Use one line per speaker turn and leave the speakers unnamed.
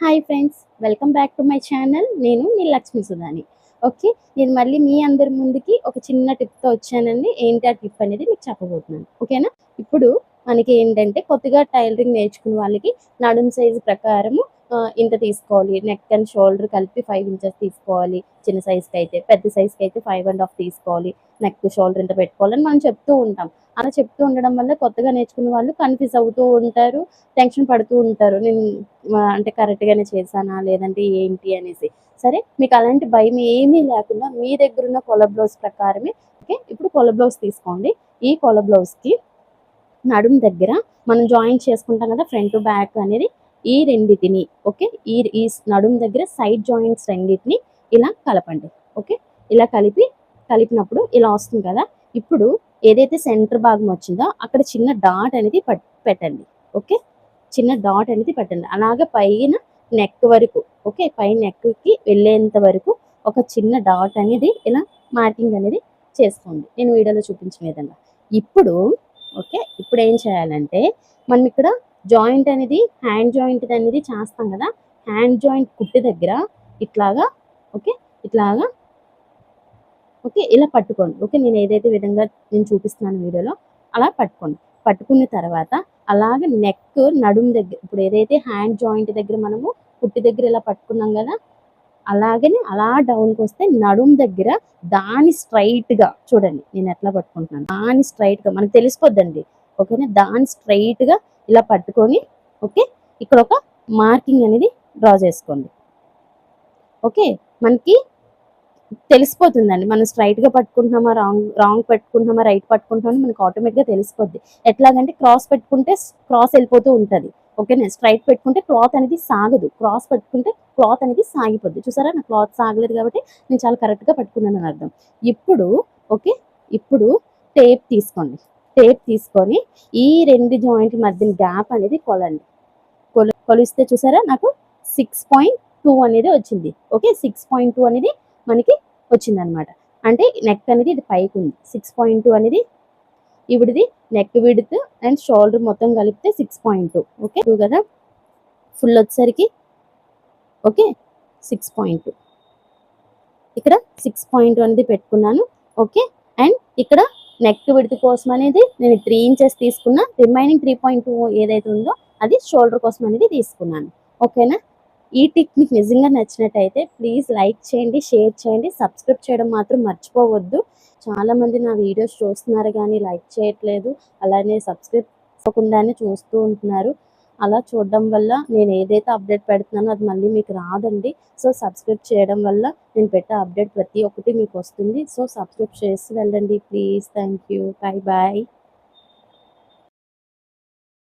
Hi friends welcome back to my channel. నేను మీ Lakshmi సుధాని. Okay నేను మళ్ళీ మీ అందరి ముందుకి ఒక చిన్న టిప్తో వచ్చానండి. ఏంటి ఆ టిప్ అనేది మీకు చెప్పబోతున్నాను. ఓకేనా? ఇప్పుడు మనకి ఏంటంటే కొత్తగా టైలరింగ్ నేర్చుకున్న వాళ్ళకి నడుం సైజు ప్రకారము ఇంత తీసుకోవాలి. నెక్ అండ్ షోల్డర్ కలిపి ఫైవ్ ఇంచెస్ తీసుకోవాలి. చిన్న సైజ్కి అయితే పెద్ద సైజ్కి అయితే ఫైవ్ అండ్ హాఫ్ తీసుకోవాలి. నెక్ షోల్డర్ ఇంత పెట్టుకోవాలని మనం చెప్తూ ఉంటాం. అలా చెప్తూ ఉండడం వల్ల కొత్తగా నేర్చుకునే వాళ్ళు కన్ఫ్యూజ్ అవుతూ ఉంటారు టెన్షన్ పడుతూ ఉంటారు. నేను అంటే కరెక్ట్గానే చేశానా? లేదంటే ఏంటి అనేసి. సరే మీకు అలాంటి భయం ఏమీ లేకుండా మీ దగ్గర ఉన్న కొల బ్లౌజ్ ప్రకారమే ఓకే? ఇప్పుడు కొల బ్లౌజ్ తీసుకోండి. ఈ కొల బ్లౌజ్కి నడుము దగ్గర మనం జాయిన్ చేసుకుంటాం కదా ఫ్రంట్ బ్యాక్ అనేది ఈ రెండిటిని ఓకే? ఈ ఈ నడుము దగ్గర సైడ్ జాయింట్స్ రెండింటిని ఇలా కలపండి ఓకే? ఇలా కలిపి కలిపినప్పుడు ఇలా వస్తుంది కదా? ఇప్పుడు ఏదైతే సెంటర్ భాగం వచ్చిందో అక్కడ చిన్న డాట్ అనేది పట్- పెట్టండి. ఓకే? చిన్న డాట్ అనేది పెట్టండి. అలాగే పైన నెక్ వరకు ఓకే? పై నెక్కి వెళ్ళేంత వరకు ఒక చిన్న డాట్ అనేది ఇలా మార్కింగ్ అనేది చేసుకోండి నేను వీడియోలో చూపించిన విధంగా. ఇప్పుడు ఓకే? ఇప్పుడు ఏం చేయాలంటే మనం ఇక్కడ జాయింట్ అనేది హ్యాండ్ జాయింట్ అనేది చేస్తాం కదా? హ్యాండ్ జాయింట్ కుట్టి దగ్గర ఇట్లాగా ఓకే? ఇట్లాగా ఓకే ఇలా పట్టుకోండి. ఓకే నేను ఏదైతే విధంగా నేను చూపిస్తున్నాను వీడియోలో అలా పట్టుకోండి. పట్టుకున్న తర్వాత అలాగే నెక్ నడుము దగ్గర ఇప్పుడు ఏదైతే హ్యాండ్ జాయింట్ దగ్గర మనము పుట్టి దగ్గర ఇలా పట్టుకున్నాం కదా అలాగనే అలా డౌన్కి వస్తే నడుము దగ్గర దాని స్ట్రైట్గా చూడండి నేను ఎట్లా పట్టుకుంటున్నాను? దాని స్ట్రైట్గా మనకు తెలిసిపోద్దండి. ఓకేనా? దాని స్ట్రైట్గా ఇలా పట్టుకొని ఓకే ఇక్కడ ఒక మార్కింగ్ అనేది డ్రా చేసుకోండి. ఓకే మనకి తెలిసిపోతుందండి. మనం స్ట్రైట్గా గా పట్టుకుంటున్నామా రాంగ్ రాంగ్ పట్టుకుంటున్నామా రైట్ పట్టుకుంటున్నామని మనకు ఆటోమేటిక్గా తెలిసిపోద్ది. ఎట్లాగంటే క్రాస్ పెట్టుకుంటే క్రాస్ వెళ్ళిపోతూ ఉంటుంది. ఓకేనా స్ట్రైట్ పెట్టుకుంటే క్లాత్ అనేది సాగదు. క్రాస్ పెట్టుకుంటే క్లాత్ అనేది సాగిపోద్ది. చూసారా? నా క్లాత్ సాగలేదు కాబట్టి నేను చాలా కరెక్ట్గా పట్టుకున్నాను అని అర్థం. ఇప్పుడు ఓకే ఇప్పుడు టేప్ తీసుకోండి. టేప్ తీసుకొని ఈ రెండు జాయింట్ మధ్య గ్యాప్ అనేది కొలండి. కొల కొలిస్తే చూసారా? నాకు సిక్స్ పాయింట్ టూ అనేది వచ్చింది. ఓకే సిక్స్ పాయింట్ టూ అనేది మనకి వచ్చింది అనమాట అంటే నెక్ అనేది ఇది పైకి ఉంది. సిక్స్ పాయింట్ టూ అనేది ఇవిడిది నెక్ విడుత్ అండ్ షోల్డర్ మొత్తం కలిపితే six point two okay two కదా? ఫుల్ వచ్చేసరికి ఓకే సిక్స్ పాయింట్ ఇక్కడ సిక్స్ పాయింట్ అనేది పెట్టుకున్నాను. ఓకే అండ్ ఇక్కడ నెక్ విడత కోసం అనేది నేను త్రీ ఇంచెస్ తీసుకున్నా రిమైనింగ్ త్రీ పాయింట్ ఏదైతే ఉందో అది షోల్డర్ కోసం అనేది తీసుకున్నాను. ఓకేనా ఈ టిక్ మీకు నిజంగా నచ్చినట్టయితే ప్లీజ్ లైక్ చేయండి షేర్ చేయండి సబ్స్క్రైబ్ చేయడం మాత్రం మర్చిపోవద్దు. చాలామంది నా వీడియోస్ చూస్తున్నారు కానీ లైక్ చేయట్లేదు. అలానే సబ్స్క్రైబ్ అవ్వకుండానే చూస్తూ ఉంటున్నారు. అలా చూడడం వల్ల నేను ఏదైతే అప్డేట్ పెడుతున్నానో అది మళ్ళీ మీకు రాదండి. సో సబ్స్క్రైబ్ చేయడం వల్ల నేను పెట్టే అప్డేట్ ప్రతి ఒక్కటి మీకు వస్తుంది. సో సబ్స్క్రైబ్ చేసి వెళ్ళండి please. Thank you. Bye bye